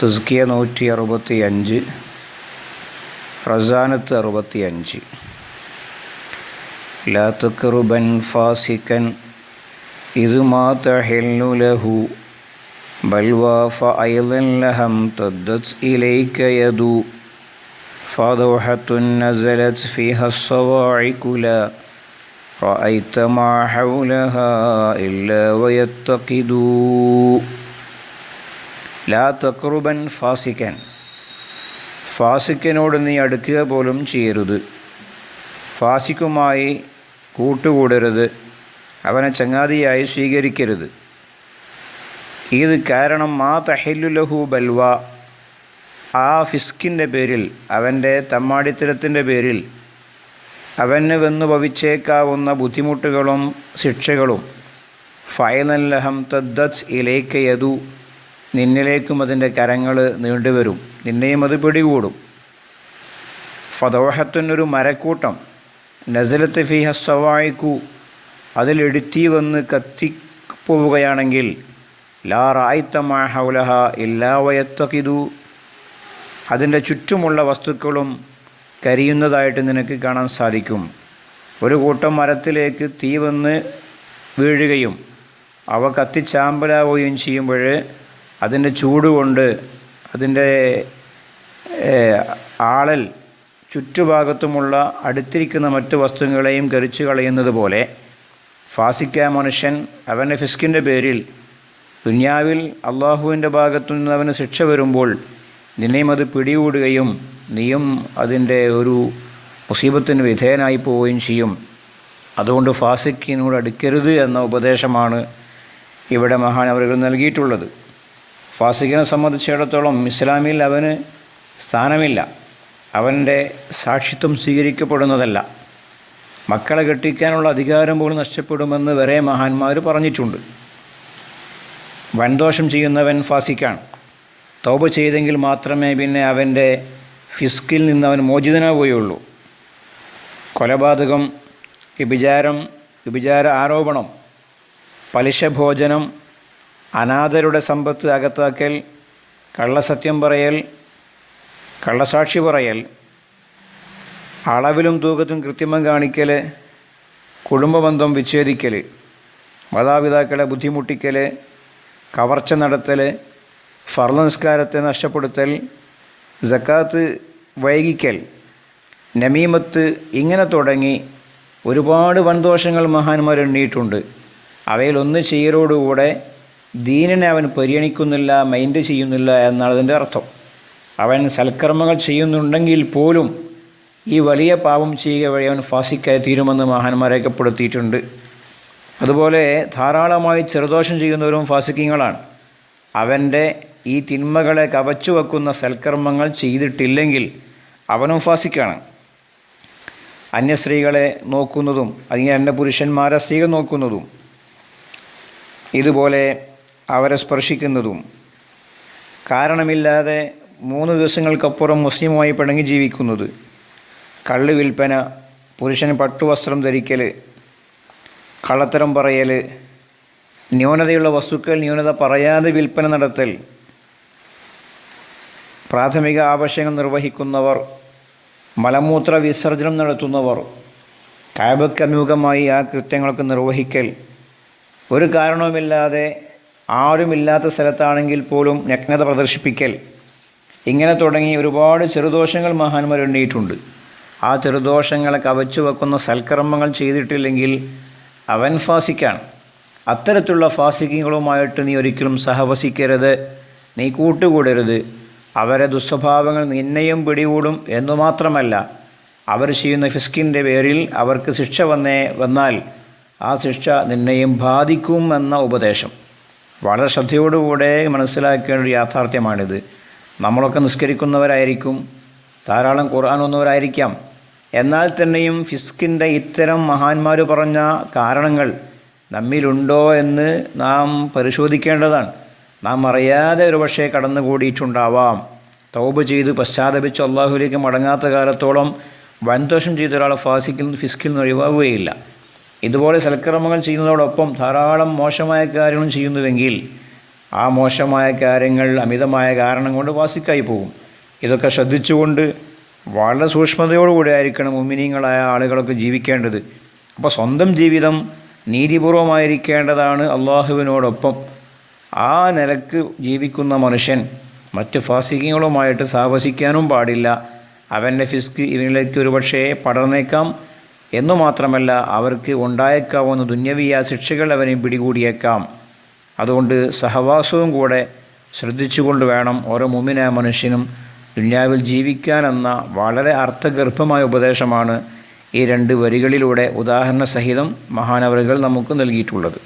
തസ്കിയ നൂറ്റി അറുപത്തി അഞ്ച് റസാനത്ത് അറുപത്തി അഞ്ച് ലാ തക്റുബൻ ഫാസിക്കൻ ഇത് മാ തഹില്ലു ലഹു بل فأيضا لهم تدت إليك يدو فضوحة نزلت فيها الصواعق لا رأيت ما حولها إلا ويتقدوا ലാ തക്രുബൻ ഫാസിക്കൻ ഫാസിക്കനോട് നീ അടുക്കുക പോലും ചെയ്യരുത്. ഫാസിക്കുമായി കൂട്ടുകൂടരുത്. അവനെ ചങ്ങാതിയായി സ്വീകരിക്കരുത്. ഇത് കാരണം മാ തഹില്ലുലഹു ബൽവ. ആ ഫിസ്കിന്റെ പേരിൽ അവന്റെ തമ്മാടിത്തരത്തിന്റെ പേരിൽ അവന് വന്നു ഭവിച്ചേക്കാവുന്ന ബുദ്ധിമുട്ടുകളും ശിക്ഷകളും ഫൈനല്ലഹം തദ്ദത്ത് ഇലേക്ക് യതു നിന്നിലേക്കും അതിന്റെ കരങ്ങൾ നീണ്ടുവരും. നിന്നെയും അത് പിടികൂടും. ഫതോഹത്തിനൊരു മരക്കൂട്ടം നസലത്ത് ഫിഹ സവായിക്കു. അതിലെടുത്തി വന്ന് കത്തിപ്പോവുകയാണെങ്കിൽ ലാ റായിത്തമാ ഹൗലഹ ഇല്ലാ വയത്തക്കിതു അതിന്റെ ചുറ്റുമുള്ള വസ്തുക്കളും കരിയുന്നതായിട്ട് നിനക്ക് കാണാൻ സാധിക്കും. ഒരു കൂട്ടം മരത്തിലേക്ക് തീ വന്ന് വീഴുകയും അവ കത്തിച്ചാമ്പലാവുകയും ചെയ്യുമ്പോൾ അതിന്റെ ചൂടുകൊണ്ട് അതിന്റെ ആളൽ ചുറ്റുഭാഗത്തുമുള്ള അടുത്തിരിക്കുന്ന മറ്റു വസ്തുക്കളെയും കരിച്ചു കളയുന്നത് പോലെ ഫാസിക്ക മനുഷ്യൻ അവന്റെ ഫിസ്കിന്റെ പേരിൽ ദുന്യാവിൽ അള്ളാഹുവിന്റെ ഭാഗത്തു നിന്ന് അവന് ശിക്ഷ വരുമ്പോൾ നിന്നെയും അത് പിടികൂടുകയും നീയും അതിന്റെ ഒരു മുസീബത്തിന് വിധേയനായി പോവുകയും ചെയ്യും. അതുകൊണ്ട് ഫാസിക്കിനോട് അടുക്കരുത് എന്ന ഉപദേശമാണ് ഇവിടെ മഹാനവറുകൾ നൽകിയിട്ടുള്ളത്. ഫാസിക്കിനെ സംബന്ധിച്ചിടത്തോളം ഇസ്ലാമിൽ അവന് സ്ഥാനമില്ല. അവന്റെ സാക്ഷിത്വം സ്വീകരിക്കപ്പെടുന്നതല്ല. മക്കളെ കെട്ടിക്കാനുള്ള അധികാരം പോലും നഷ്ടപ്പെടുമെന്ന് വരെ മഹാന്മാർ പറഞ്ഞിട്ടുണ്ട്. വൻദോഷം ചെയ്യുന്നവൻ ഫാസിക്കാണ് തൗബ ചെയ്തെങ്കിൽ മാത്രമേ പിന്നെ അവന്റെ ഫിസ്കിൽ നിന്ന് അവൻ മോചിതനാവുകയുള്ളൂ. കൊലപാതകം വിഭിചാരം വിഭിചാര ആരോപണം പലിശഭോജനം അനാഥരുടെ സമ്പത്ത് അകത്താക്കൽ കള്ളസത്യം പറയൽ കള്ളസാക്ഷി പറയൽ അളവിലും തൂക്കത്തും കൃത്രിമം കാണിക്കൽ കുടുംബബന്ധം വിച്ഛേദിക്കൽ മാതാപിതാക്കളെ ബുദ്ധിമുട്ടിക്കൽ കവർച്ച നടത്തൽ ഫർനസ്കാരത്തെ നഷ്ടപ്പെടുത്തൽ ജക്കാത്ത് വൈകിക്കൽ നമീമത്ത് ഇങ്ങനെ തുടങ്ങി ഒരുപാട് വൻദോഷങ്ങൾ മഹാന്മാർ എണ്ണിയിട്ടുണ്ട്. അവയിലൊന്ന് ചെയ്യലോടുകൂടെ ദീനിനെ അവൻ പരിഗണിക്കുന്നില്ല മൈൻഡ് ചെയ്യുന്നില്ല എന്നാണ് അർത്ഥം. അവൻ സൽക്കർമ്മങ്ങൾ ചെയ്യുന്നുണ്ടെങ്കിൽ പോലും ഈ വലിയ പാപം ചെയ്യുക വഴി അവൻ ഫാസിക്കായി തീരുമെന്ന് മഹാന്മാർ രേഖപ്പെടുത്തിയിട്ടുണ്ട് അതുപോലെ ധാരാളമായി ചെറുദോഷം ചെയ്യുന്നവരും ഫാസിക്കിങ്ങളാണ്. അവന്റെ ഈ തിന്മകളെ കവച്ചു വെക്കുന്ന സൽക്കർമ്മങ്ങൾ ചെയ്തിട്ടില്ലെങ്കിൽ അവനും ഫാസിക്കാണ്. അന്യസ്ത്രീകളെ നോക്കുന്നതും അല്ലെങ്കിൽ അന്യ പുരുഷന്മാരെ സ്ത്രീകൾ നോക്കുന്നതും. ഇതുപോലെ അവരെ സ്പർശിക്കുന്നതും. കാരണമില്ലാതെ മൂന്ന് ദിവസങ്ങൾക്കപ്പുറം മുസ്ലിമുമായി പിണങ്ങി ജീവിക്കുന്നത്. കള്ള് വിൽപ്പന പുരുഷന് പട്ടുവസ്ത്രം ധരിക്കൽ കള്ളത്തരം പറയൽ ന്യൂനതയുള്ള വസ്തുക്കൾ ന്യൂനത പറയാതെ വിൽപ്പന നടത്തൽ പ്രാഥമിക ആവശ്യങ്ങൾ നിർവഹിക്കുന്നവർ മലമൂത്ര വിസർജനം നടത്തുന്നവർ കാബക്കമ്യൂഖമായി ആ കൃത്യങ്ങളൊക്കെ നിർവഹിക്കൽ. ഒരു കാരണവുമില്ലാതെ ആരുമില്ലാത്ത സ്ഥലത്താണെങ്കിൽ പോലും നഗ്നത പ്രദർശിപ്പിക്കൽ. ഇങ്ങനെ തുടങ്ങി ഒരുപാട് ചെറുദോഷങ്ങൾ മഹാന്മാർ എണ്ണിയിട്ടുണ്ട്. ആ ചെറുദോഷങ്ങളെ കവച്ചു വെക്കുന്ന സൽക്കർമ്മങ്ങൾ ചെയ്തിട്ടില്ലെങ്കിൽ അവൻ ഫാസിക്കാണ്. അത്തരത്തിലുള്ള ഫാസിക്കുകളുമായിട്ട് നീ ഒരിക്കലും സഹവസിക്കരുത്. നീ കൂട്ടുകൂടരുത്. അവരെ ദുസ്വഭാവങ്ങൾ നിന്നെയും പിടികൂടും എന്നു മാത്രമല്ല അവർ ചെയ്യുന്ന ഫിസ്കിന്റെ പേരിൽ അവർക്ക് ശിക്ഷ വന്നേ വന്നാൽ ആ ശിക്ഷ നിന്നെയും ബാധിക്കും എന്ന ഉപദേശം. വളരെ ശ്രദ്ധയോടുകൂടെ മനസ്സിലാക്കേണ്ട ഒരു യാഥാർത്ഥ്യമാണിത്. നമ്മളൊക്കെ നിസ്കരിക്കുന്നവരായിരിക്കും ധാരാളം ഖുർആൻ ഒന്നവരായിരിക്കാം എന്നാൽ തന്നെയും ഫിസ്കിന്റെ ഇത്തരം മഹാന്മാർ പറഞ്ഞ കാരണങ്ങൾ നമ്മിലുണ്ടോ എന്ന് നാം പരിശോധിക്കേണ്ടതാണ്. നാം അറിയാതെ ഒരു പക്ഷേ കടന്നുകൂടിയിട്ടുണ്ടാവാം. തൗബ് ചെയ്ത് പശ്ചാത്തപിച്ച് അള്ളാഹുലേക്ക് മടങ്ങാത്ത കാലത്തോളം വൻദോഷം ചെയ്ത ഒരാൾ ഫാസിക്കിൽ ഫിസ്കിൽ നിന്ന് ഒഴിവാകുകയില്ല. ഇതുപോലെ സൽക്കർമ്മങ്ങൾ ചെയ്യുന്നതോടൊപ്പം ധാരാളം മോശമായ കാര്യങ്ങളും ചെയ്യുന്നുവെങ്കിൽ ആ മോശമായ കാര്യങ്ങൾ അമിതമായ കാരണം കൊണ്ട് വാസിക്കായി പോകും. ഇതൊക്കെ ശ്രദ്ധിച്ചുകൊണ്ട് വളരെ സൂക്ഷ്മതയോടുകൂടി ആയിരിക്കണം മുമിനീങ്ങളായ ആളുകളൊക്കെ ജീവിക്കേണ്ടത്. അപ്പോൾ സ്വന്തം ജീവിതം നീതിപൂർവമായിരിക്കേണ്ടതാണ് അള്ളാഹുവിനോടൊപ്പം. ആ നിലയ്ക്ക് ജീവിക്കുന്ന മനുഷ്യൻ മറ്റ് ഫാസികങ്ങളുമായിട്ട് സാഹസിക്കാനും പാടില്ല. അവന്റെ ഫിസ്ക് ഇവനിലേക്ക് ഒരുപക്ഷേ പടർന്നേക്കാം. എന്നു മാത്രമല്ല അവർക്ക് ഉണ്ടായേക്കാവുന്ന ദുന്യവിയ ശിക്ഷകൾ അവനെ പിടികൂടിയേക്കാം. അതുകൊണ്ട് സഹവാസവും കൂടെ ശ്രദ്ധിച്ചുകൊണ്ട് വേണം ഓരോ മുമ്മിന മനുഷ്യനും ദുന്യാവിൽ ജീവിക്കാനെന്ന വളരെ അർത്ഥഗർഭമായ ഉപദേശമാണ് ഈ രണ്ട് വരികളിലൂടെ ഉദാഹരണ സഹിതം മഹാനവറുകൾ നമുക്ക് നൽകിയിട്ടുള്ളത്.